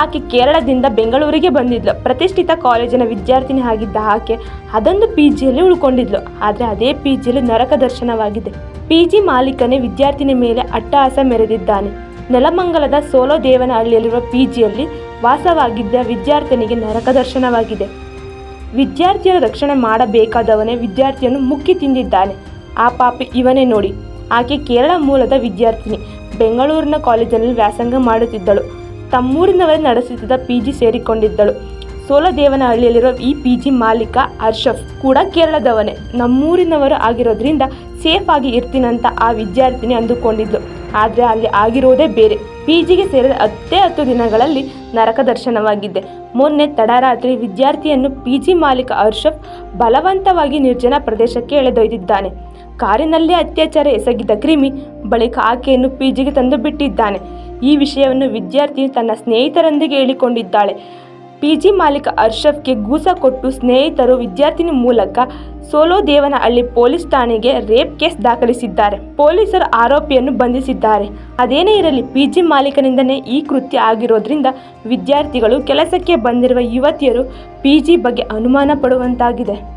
ಆಕೆ ಕೇರಳದಿಂದ ಬೆಂಗಳೂರಿಗೆ ಬಂದಿದ್ಲು. ಪ್ರತಿಷ್ಠಿತ ಕಾಲೇಜಿನ ವಿದ್ಯಾರ್ಥಿನಿ ಆಗಿದ್ದ ಆಕೆ ಅದೊಂದು ಪಿ ಜಿಯಲ್ಲಿ ಉಳ್ಕೊಂಡಿದ್ಲು. ಆದರೆ ಅದೇ ಪಿ ಜಿಯಲ್ಲಿ ನರಕ ದರ್ಶನವಾಗಿದೆ. ಪಿ ಜಿ ಮಾಲೀಕನೇ ವಿದ್ಯಾರ್ಥಿನಿ ಮೇಲೆ ಅಟ್ಟಹಾಸ ಮೆರೆದಿದ್ದಾನೆ. ನೆಲಮಂಗಲದ ಸೋಲೋದೇವನಹಳ್ಳಿಯಲ್ಲಿರುವ ಪಿ ಜಿಯಲ್ಲಿ ವಾಸವಾಗಿದ್ದ ವಿದ್ಯಾರ್ಥಿನಿಗೆ ನರಕ ದರ್ಶನವಾಗಿದೆ. ವಿದ್ಯಾರ್ಥಿಯರ ರಕ್ಷಣೆ ಮಾಡಬೇಕಾದವನೇ ವಿದ್ಯಾರ್ಥಿಯನ್ನು ಮುಕ್ಕಿ ತಿಂದಿದ್ದಾನೆ. ಆ ಪಾಪಿ ಇವನೇ ನೋಡಿ. ಆಕೆ ಕೇರಳ ಮೂಲದ ವಿದ್ಯಾರ್ಥಿನಿ. ಬೆಂಗಳೂರಿನ ಕಾಲೇಜಿನಲ್ಲಿ ವ್ಯಾಸಂಗ ಮಾಡುತ್ತಿದ್ದಳು. ತಮ್ಮೂರಿನವರೇ ನಡೆಸುತ್ತಿದ್ದ ಪಿ ಜಿ ಸೇರಿಕೊಂಡಿದ್ದಳು. ಸೋಲದೇವನಹಳ್ಳಿಯಲ್ಲಿರುವ ಈ ಪಿ ಜಿ ಮಾಲೀಕ ಅರ್ಷಫ್ ಕೂಡ ಕೇರಳದವನೇ. ನಮ್ಮೂರಿನವರು ಆಗಿರೋದ್ರಿಂದ ಸೇಫ್ ಆಗಿ ಇರ್ತೀನಂತ ಆ ವಿದ್ಯಾರ್ಥಿನಿ ಅಂದುಕೊಂಡಿದ್ಲು. ಆದರೆ ಅಲ್ಲಿ ಆಗಿರೋದೇ ಬೇರೆ. ಪಿ ಜಿಗೆ ಸೇರಿದ ಹತ್ತೇ ಹತ್ತು ದಿನಗಳಲ್ಲಿ ನರಕ ದರ್ಶನವಾಗಿದ್ದೆ. ಮೊನ್ನೆ ತಡರಾತ್ರಿ ವಿದ್ಯಾರ್ಥಿಯನ್ನು ಪಿ ಜಿ ಮಾಲೀಕ ಅರ್ಷಫ್ ಬಲವಂತವಾಗಿ ನಿರ್ಜನ ಪ್ರದೇಶಕ್ಕೆ ಎಳೆದೊಯ್ದಿದ್ದಾನೆ. ಕಾರಿನಲ್ಲೇ ಅತ್ಯಾಚಾರ ಎಸಗಿದ್ದ ಕ್ರಿಮಿ ಬಳಿಕ ಆಕೆಯನ್ನು ಪಿ ಜಿಗೆ ತಂದು ಬಿಟ್ಟಿದ್ದಾನೆ ಈ ವಿಷಯವನ್ನು ವಿದ್ಯಾರ್ಥಿನಿ ತನ್ನ ಸ್ನೇಹಿತರೊಂದಿಗೆ ಹೇಳಿಕೊಂಡಿದ್ದಾಳೆ. ಪಿ ಜಿ ಮಾಲೀಕ ಅರ್ಷಫ್ಗೆ ಗೂಸ ಕೊಟ್ಟು ಸ್ನೇಹಿತರು ವಿದ್ಯಾರ್ಥಿನಿ ಮೂಲಕ ಸೋಲೋದೇವನಹಳ್ಳಿ ಪೊಲೀಸ್ ಠಾಣೆಗೆ ರೇಪ್ ಕೇಸ್ ದಾಖಲಿಸಿದ್ದಾರೆ. ಪೊಲೀಸರು ಆರೋಪಿಯನ್ನು ಬಂಧಿಸಿದ್ದಾರೆ. ಅದೇನೇ ಇರಲಿ, ಪಿ ಜಿ ಮಾಲೀಕನಿಂದನೇ ಈ ಕೃತ್ಯ ಆಗಿರೋದ್ರಿಂದ ವಿದ್ಯಾರ್ಥಿಗಳು ಕೆಲಸಕ್ಕೆ ಬಂದಿರುವ ಯುವತಿಯರು ಪಿ ಜಿ ಬಗ್ಗೆ ಅನುಮಾನ ಪಡುವಂತಾಗಿದೆ.